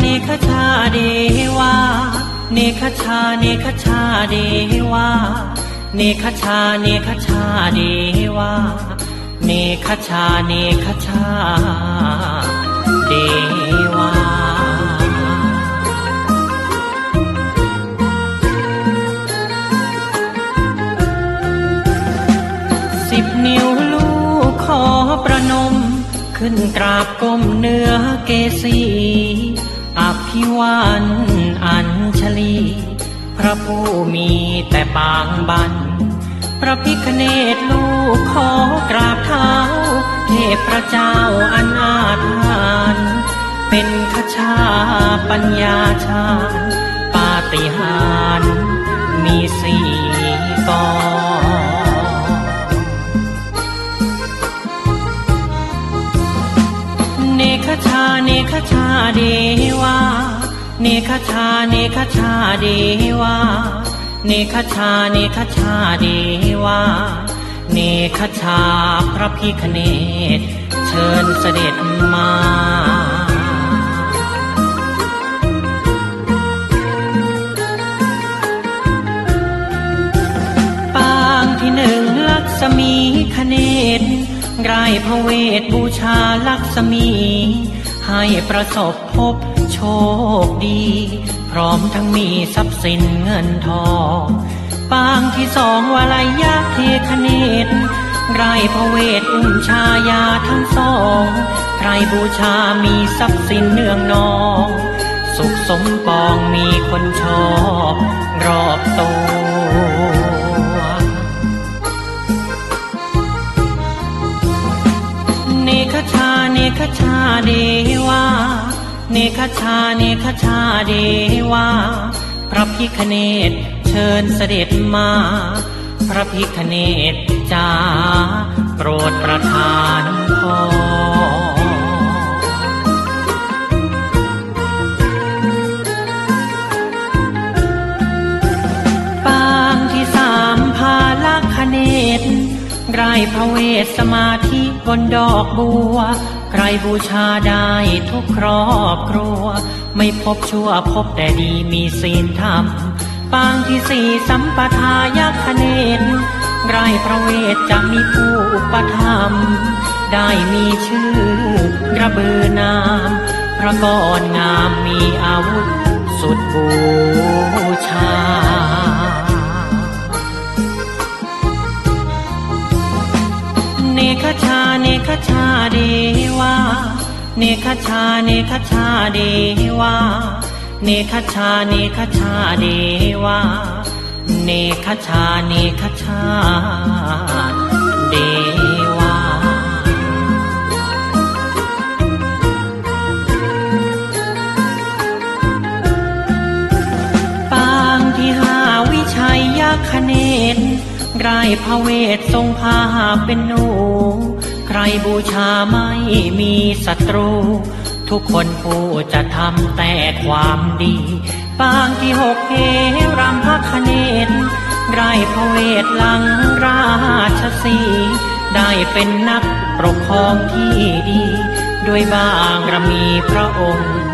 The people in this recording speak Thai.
เนคชาดีวานิคชานิคชาดีวานิคชานิคชาดีวานิคชานิคชาดีวาสิบนิ้ว ขึ้นกราบก้มเนื้อเกสีอภิวันอัญชลี พระผู้มีแต่ปางบัน พระพิคเนตลูกขอกราบเท้า เทพระเจ้าอันอาถรรพ์เป็นขชาปัญญาชาญ ชาเนคชาเดวาเนคชาเนคชาเดวาเนคชาเนคชาเดวาเนคชาพระพิคเนตเชิญเสด็จมา ไรพระเวทบูชาลักษมี ให้ประสบพบโชคดี พร้อมทั้งมีทรัพย์สินเงินทองปางที่สองวลัยยะเทคเนตไรพระเวทอุ้มชายาทั้งสองใครบูชามีทรัพย์สินเนืองนอง สุขสมปองมีคนชอบ รอบตัว ดวาเนคชาเนคชาเดวาพระพิคเนตเชิญเสด็จมา พระพิคเนตจ้าโปรดประทานพรปางที่สามพาลักขเนตไกรพระเวทสมาธิบนดอกบัว ใครบูชาได้ทุกครอบครัว ไม่พบชั่วพบแต่ดีมีศีลธรรม ปางที่สี่สัมปทายักขเนตไกรพระเวทจะมีผู้อุปถัมได้มีชื่อกระเบือนามพระกรงามมีอาวุธสุดบูชา เนคชาเนคชาเดวาเนคชาเนคชาเดวาเนคชาเนคชาเดวาเนคชาเนคชาเดวาปางที่หาวิชัยยักขเน กรพระเวททรงพาเป็นหนู ใครบูชาไม่มีศัตรู ทุกคนผู้จะทำแต่ความดี ปางที่หกเฮรัมพระคเนตไกรพระเวทหลังราชสีได้เป็นนักปกครองที่ดี ด้วยบางรมีพระองค์